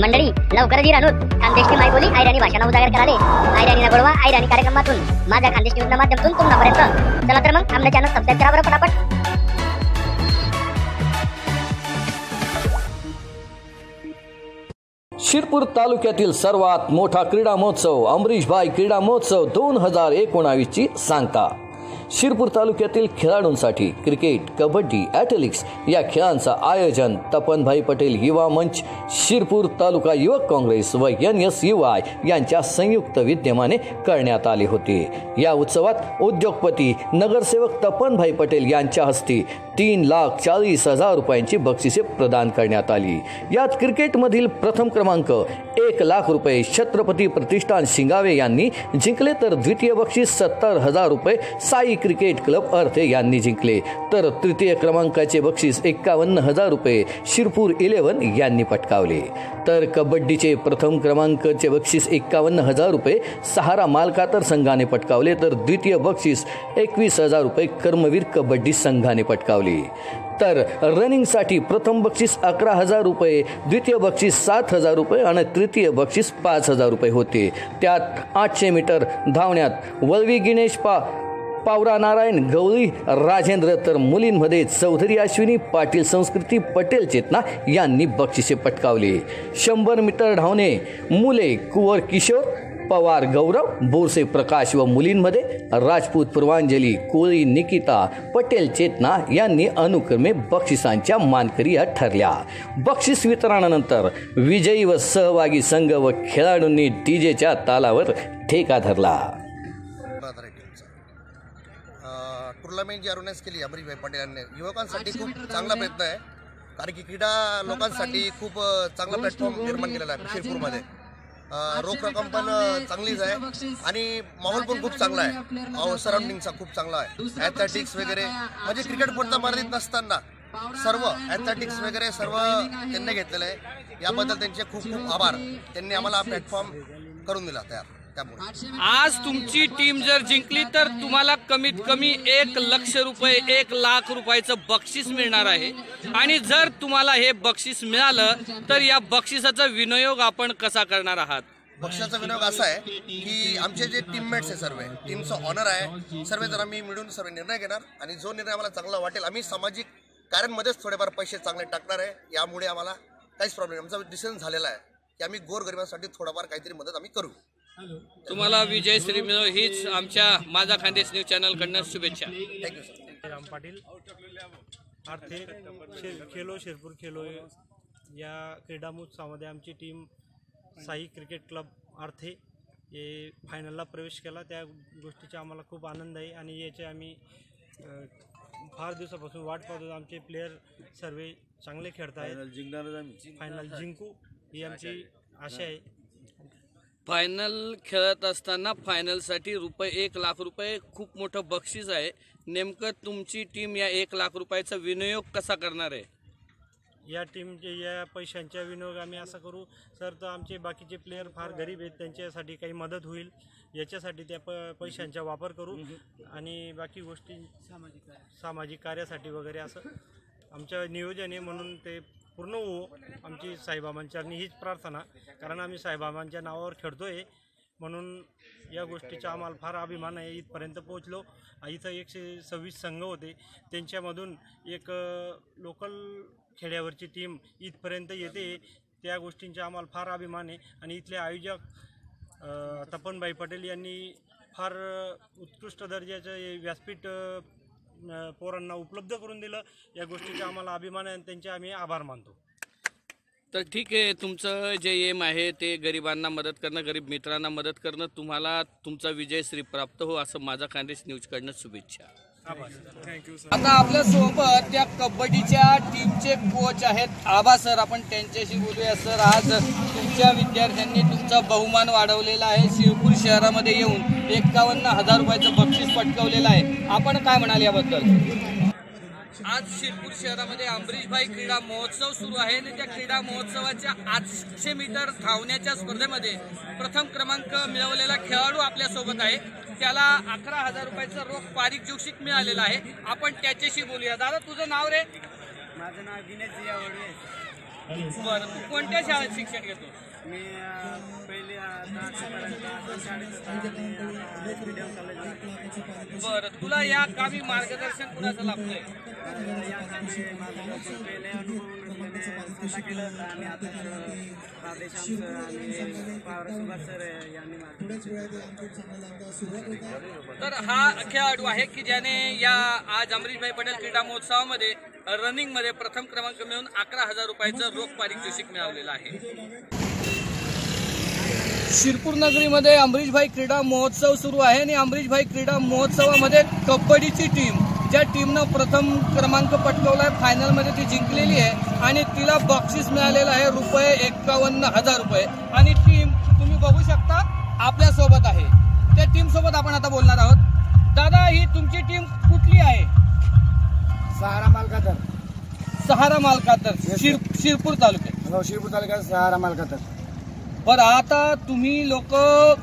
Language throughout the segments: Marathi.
मंडळी लवकरच ही रानूत खानदेशची मायबोली आयराणी भाषा उजागर कराले आयराणी गोडवा आयराणी कार्यक्रमातून. माझ्या खानदेश न्यूजच्या माध्यमातून तुम्हापर्यंत चला तर मग आमच्या चॅनल सबस्क्राईब करा बरं फटाफट शिरपूर तालुक्यातील सर्वात मोठा क्रीडा महोत्सव अमरीशभाई क्रीडा महोत्सव दोन हजार एकोणावीसची सांगता. शिरपूर तालुक्यातील खेळाडूंसाठी क्रिकेट कबड्डी ॲथलेटिक्स या खेळांचं आयोजन तपनभाई पटेल युवा मंच शिरपूर तालुका युवक काँग्रेस व एन एस यू आय यांच्या संयुक्त विद्यमाने करण्यात आले होते. या उत्सवात उद्योगपती नगरसेवक तपनभाई पटेल यांच्या हस्ते तीन लाख चाळीस हजार रुपयांची बक्षिसे प्रदान करण्यात आली. यात क्रिकेटमधील प्रथम क्रमांक एक लाख रुपये छत्रपती प्रतिष्ठान शिंगावे यांनी जिंकले तर द्वितीय बक्षीस सत्तर हजार रुपये साई क्रिकेट क्लब अर्थे यांनी जिंकले. तर तृतीय क्रमांकाचे बक्षीस एक्कावन्न हजार रुपये शिरपूर इलेव्हन यांनी पटकावले. तर कबड्डीचे प्रथम क्रमांकाचे बक्षीस एक्कावन्न हजार रुपये सहारा मालकातर संघाने पटकावले. तर द्वितीय बक्षीस एकवीस हजार रुपये कर्मवीर कबड्डी संघाने पटकावले. तर रनिंगसाठी प्रथम बक्षीस अकरा हजार रुपये द्वितीय बक्षीस सात हजार रुपये आणि तृतीय बक्षीस पाच हजार रुपये होते. त्यात आठशे मीटर धावण्यात वल्वी गिनेश पा पावरा नारायण गवळी राजेंद्र तर मुलींमध्ये चौधरी अश्विनी पाटील संस्कृती पटेल चेतना यांनी बक्षिसे पटकावली. शंभर मीटर धावणे मुले कुंवर किशोर पवार गौरव बोरसे प्रकाश व मुलींमध्ये राजपूत पूर्वांजली कोळी निकिता पटेल चेतना यांनी अनुक्रमे बक्षिसांच्या मानकरी या ठरल्या. बक्षीस वितरणानंतर विजयी व सहभागी संघ व खेळाडूंनी डीजेच्या तालावर ठेका धरला. टुर्नामेंट जी ऑर्गनाईज केली अमरीशभाई पटेल यांनी युवकांसाठी खूप चांगला प्रयत्न आहे. कारण की क्रीडा लोकांसाठी खूप चांगला प्लॅटफॉर्म निर्माण केलेला आहे शिरपूरमध्ये. रोख रक्कम पण चांगलीच आहे. आणि माहोल पण खूप चांगला आहे. सराउंडिंगचा खूप चांगला आहे. ॲथलेटिक्स वगैरे म्हणजे क्रिकेट पुरता मर्यादित नसताना सर्व ॲथलेटिक्स वगैरे सर्व त्यांनी घेतलेलं आहे. याबद्दल त्यांचे खूप खूप आभार. त्यांनी आम्हाला प्लॅटफॉर्म करून दिला तयार. आज तुमची टीम जर जिंकली तर तुम्हाला कमीत कमी एक लक्ष रुपये एक लाख रुपयाचं बक्षीस मिळणार आहे. आणि जर तुम्हाला हे बक्षीस मिळालं तर या बक्षिसाचा विनियोग आपण कसा करणार आहात? पक्षाचा विनियोग असा आहे की आमचे जे टीममेट्स आहे सर्व टीमचं ऑनर आहे सर्व जण आम्ही मिळून सर्व निर्णय घेणार आणि जो निर्णय आम्हाला चांगला वाटेल आम्ही सामाजिक कार्यांमध्येच थोडेफार पैसे चांगले टाकणार आहे. यामुळे आम्हाला काहीच प्रॉब्लेम आमचा डिसिजन झालेला आहे की आम्ही गोरगरिबांसाठी थोडाफार काहीतरी मदत आम्ही करू. तुम्हाला विजयश्री मिळो हीच आमच्या माझा खानदेश न्यूज चॅनलकडनं शुभेच्छा. Thank you sir Ram Patil. Khelo Shirpur Khelo. या क्रीडा महोत्सवामध्ये आमची team Sai cricket club Arthe हे फायनलला प्रवेश केला. त्या गोष्टीचा आम्हाला खूप आनंद आहे आणि याचे आम्ही फार दिवसापासून वाट पाहतो आमचे प्लेयर सर्व चांगले खेळत आहेत फायनल जिंकू ही आमची आशा आहे. फायनल खेळत असताना फायनलसाठी रुपये एक लाख रुपये खूप मोठं बक्षीस आहे. नेमकं तुमची टीम या एक लाख रुपयाचा विनियोग कसा करणार आहे? या टीमचे या पैशांच्या विनियोग आम्ही असं करू. सर तर आमचे बाकीचे प्लेयर फार गरीब आहेत. त्यांच्यासाठी काही मदत होईल. याच्यासाठी त्या प पैशांचा वापर करू. आणि बाकी गोष्टी सामाजिक सामाजिक कार्यासाठी वगैरे असं. आमच्या नियोजन आहे म्हणून ते पूर्ण हो आमची साईबाबांच्या हीच प्रार्थना. कारण आम्ही साईबाबांच्या नावावर खेळतो आहे म्हणून या गोष्टीचा आम्हाला फार अभिमान आहे. इथपर्यंत पोहोचलो. इथं एकशे सव्वीस संघ होते. त्यांच्यामधून एक लोकल खेड्यावरची टीम इथपर्यंत येते. त्या गोष्टींचा आम्हाला फार अभिमान आहे. आणि इथले आयोजक तपनभाई पटेल यांनी फार उत्कृष्ट दर्जाचं हे व्यासपीठ पोरांना उपलब्ध करून दिलं. या गोष्टीचा आम्हाला अभिमान आहे आणि त्यांचे आम्ही आभार मानतो. तर ठीक आहे तुमचं जे एम आहे ते गरिबांना मदत करणं गरीब मित्रांना मदत करणं तुम्हाला तुमचा विजय श्री प्राप्त हो असं माझा खानदेश न्यूजकडनं शुभेच्छा. आता आपल्यासोबत त्या कबड्डीच्या टीमचे कोच आहेत. आबा सर आपण त्यांच्याशी बोलूया. सर आज तुमच्या विद्यार्थ्यांनी तुमचा बहुमान वाढवलेला आहे. शिवपूर शहरामध्ये येऊन एक्कावन्न हजार रुपयाचं बक्षीस पटकवलेलं आहे. आपण काय म्हणाल याबद्दल? आज शिरपूर शहरामध्ये अमरीशभाई क्रीडा महोत्सव सुरू आहे आणि त्या क्रीडा महोत्सवाच्या आठशे मीटर धावण्याच्या स्पर्धेमध्ये प्रथम क्रमांक मिळवलेला खेळाडू आपल्यासोबत आहे. त्याला अकरा हजार रुपयाचं रोख पारितोषिक मिळालेलं आहे. आपण त्याच्याशी बोलूया. दादा तुझं नाव रे? माझं नाव दिनेश बरं तू कोणत्या शाळेत शिक्षण घेतो मी पहिले बरं तुला या कामी मार्गदर्शन कुणाचं लाभलंय? या कामी माझं पहिले अनुभव मिळवलेले सुद्धा केलं होतं आणि आता तर आणि सर यांनी हा खेळाडू आहे की ज्याने या आज अमरीशभाई पटेल क्रीडा महोत्सवामध्ये रनिंगमध्ये प्रथम क्रमांक मिळवून अकरा हजार रुपयाचं रोख पारितोषिक मिळवलेलं आहे. शिरपूर नगरीमध्ये अमरीशभाई क्रीडा महोत्सव सुरू आहे आणि अमरीशभाई क्रीडा महोत्सवामध्ये कबड्डीची टीम ज्या टीमनं प्रथम क्रमांक पटकवला आहे फायनलमध्ये ती जिंकलेली आहे आणि तिला बक्षीस मिळालेलं आहे रुपये एकावन्न हजार रुपये. आणि टीम तुम्ही बघू शकता आपल्यासोबत आहे. त्या टीम सोबत आपण आता बोलणार आहोत. दादा ही तुमची टीम कुठली आहे? सहारा मालकातर. सहारा मालकातर शिर शिरपूर तालुक्यात. हो शिरपूर तालुक्यात सहारा मालकातर. बरं आता तुम्ही लोक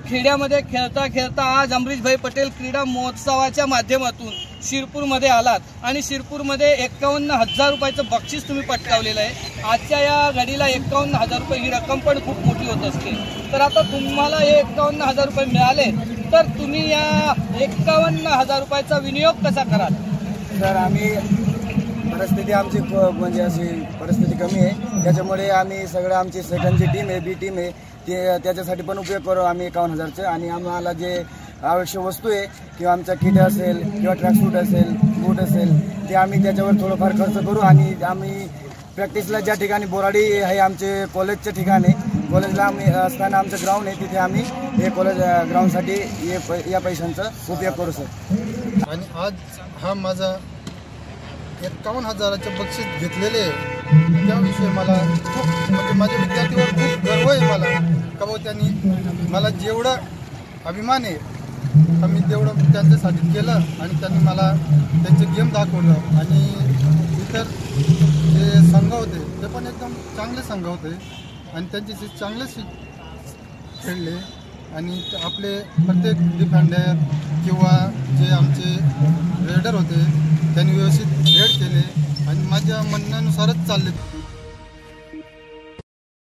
खेड्यामध्ये खेळता खेळता आज अमरीशभाई पटेल क्रीडा महोत्सवाच्या माध्यमातून शिरपूरमध्ये आलात आणि शिरपूरमध्ये एकावन्न हजार रुपयाचं बक्षीस तुम्ही पटकावलेलं आहे. आजच्या या घडीला एकावन्न हजार रुपये ही रक्कम पण खूप मोठी होत असते. तर आता तुम्हाला हे एकावन्न हजार रुपये मिळाले तर तुम्ही या एकावन्न हजार रुपयाचा विनियोग कसा कराल? सर आम्ही परिस्थिती आमची म्हणजे अशी परिस्थिती कमी आहे. त्याच्यामुळे आम्ही सगळं आमची सेकंडची टीम आहे बी टीम आहे ते त्याच्यासाठी पण उपयोग करू आम्ही एकावन्न हजारचे. आणि आम्हाला जे आवश्यक वस्तू आहे किंवा आमचा किट असेल किंवा ट्रॅकसूट असेल बूट असेल ते आम्ही त्याच्यावर थोडंफार खर्च करू. आणि आम्ही प्रॅक्टिसला ज्या ठिकाणी बोराडी हे आमचे कॉलेजचे ठिकाण आहे कॉलेजला आम्ही असताना आमचं ग्राउंड आहे तिथे आम्ही हे कॉलेज ग्राउंडसाठी हे प- या पैशांचा उपयोग करू सर आणि आज हा माझा एकावन्न हजाराचे बक्षीस घेतलेले आहे. त्याविषयी मला खूप म्हणजे माझ्या विद्यार्थीवर खूप गर्व आहे मला. का भाऊ त्यांनी मला जेवढं अभिमान आहे का मी तेवढं त्यांच्यासाठी केलं आणि त्यांनी मला त्यांचे गेम दाखवलं. आणि इतर जे संघ होते ते पण एकदम चांगले संघ होते. आणि त्यांचे जे चांगले खेळले. आणि आपले प्रत्येक डिफेंडर किंवा जे आमचे रेडर होते त्यांनी व्यवस्थित भेट केले आणि माझ्या म्हणण्यानुसारच चालले